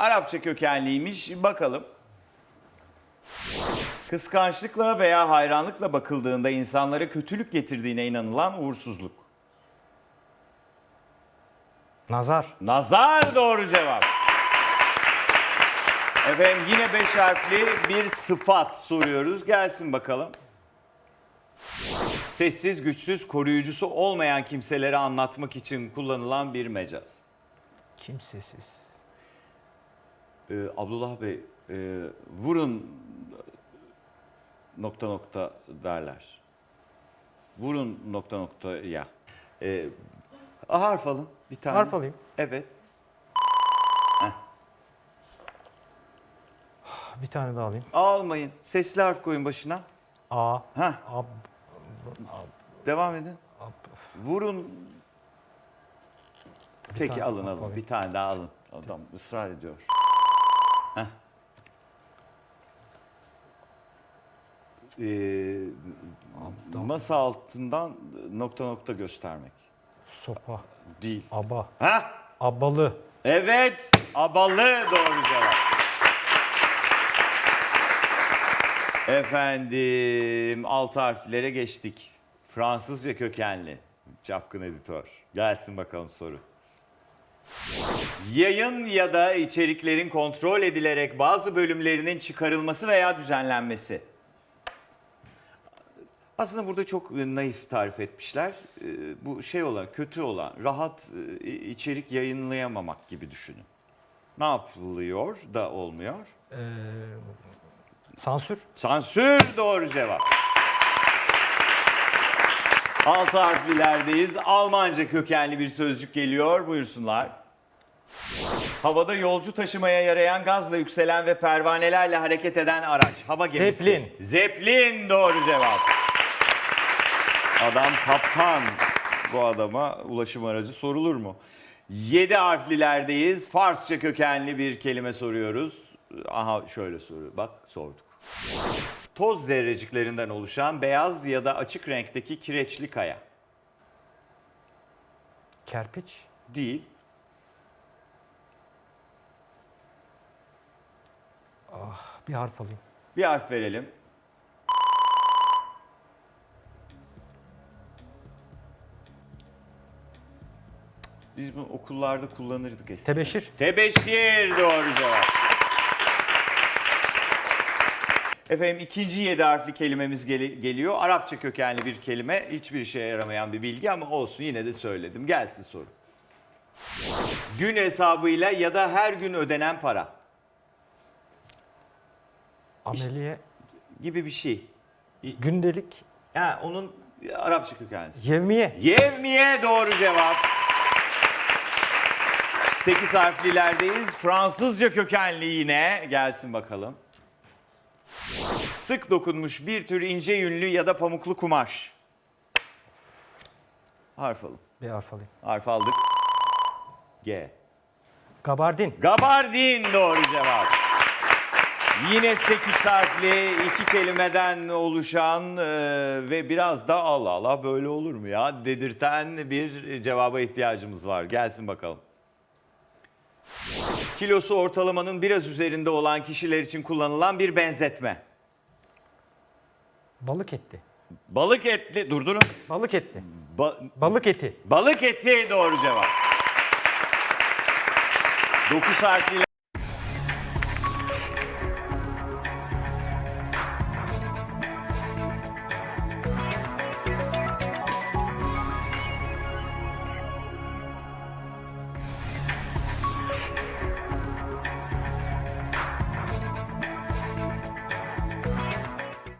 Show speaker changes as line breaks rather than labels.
Arapça kökenliymiş. Bakalım. Kıskançlıkla veya hayranlıkla bakıldığında insanlara kötülük getirdiğine inanılan uğursuzluk.
Nazar.
Nazar doğru cevap. Efendim yine beş harfli bir sıfat soruyoruz. Gelsin bakalım. Sessiz, güçsüz, koruyucusu olmayan kimseleri anlatmak için kullanılan bir mecaz.
Kimsesiz.
Ee, Abdullah Bey, e, vurun nokta nokta derler. Vurun nokta nokta ya. Ee, harf alın bir tane.
Harf alayım.
Evet.
Bir tane daha alayım.
Almayın. Sesli harf koyun başına.
A.
Heh,
Ab.
devam edin.
ab-
Vurun. Peki
tane
alın alın.
alayım.
Bir tane daha alın. Adam ısrar ediyor. Heh. Ee, masa altından nokta nokta göstermek.
Sopa.
Değil.
Aba.
Ha?
Abalı.
Evet. Abalı doğru cevap. Efendim altı harflere geçtik. Fransızca kökenli. Çapkın editör. Gelsin bakalım soru. Yayın ya da içeriklerin kontrol edilerek bazı bölümlerinin çıkarılması veya düzenlenmesi. Aslında burada çok naif tarif etmişler. Ee, Bu şey olan, kötü olan, rahat e, içerik yayınlayamamak gibi düşünün. Ne yapılıyor da olmuyor?
Ee, sansür.
Sansür doğru cevap. Altı harflilerdeyiz. Almanca kökenli bir sözcük geliyor. Buyursunlar. Havada yolcu taşımaya yarayan gazla yükselen ve pervanelerle hareket eden araç. Hava gemisi.
Zeppelin.
Zeppelin doğru cevap. Adam kaptan. Bu adama ulaşım aracı sorulur mu? Yedi harflilerdeyiz. Farsça kökenli bir kelime soruyoruz. Aha şöyle soruyor. Bak sorduk. Toz zerreciklerinden oluşan beyaz ya da açık renkteki kireçli kaya.
Kerpiç.
Değil.
Bir harf alayım.
Bir harf verelim. Biz bunu okullarda kullanırdık eskiden.
Tebeşir.
Tebeşir doğru cevap. Efendim ikinci yedi harfli kelimemiz geli- geliyor. Arapça kökenli bir kelime. Hiçbir işe yaramayan bir bilgi ama olsun yine de söyledim. Gelsin soru. Gün hesabıyla ya da her gün ödenen para
Ameliye.
gibi bir şey.
Gündelik.
Ha, onun Arapça kökenlisi.
Yevmiye.
Yevmiye doğru cevap. 8 harflilerdeyiz. Fransızca kökenli yine. Gelsin bakalım. Sık dokunmuş bir tür ince yünlü ya da pamuklu kumaş. Harf alın.
Bir harf alayım.
Harf aldık. G.
Gabardin.
Gabardin doğru cevap. Yine 8 harfli iki kelimeden oluşan e, ve biraz da Allah Allah böyle olur mu ya dedirten bir cevaba ihtiyacımız var. Gelsin bakalım. Kilosu ortalamanın biraz üzerinde olan kişiler için kullanılan bir benzetme.
Balık etli.
Balık etli, durdurun.
Balık etli.
Ba-
Balık eti.
balık eti doğru cevap. 9 harfli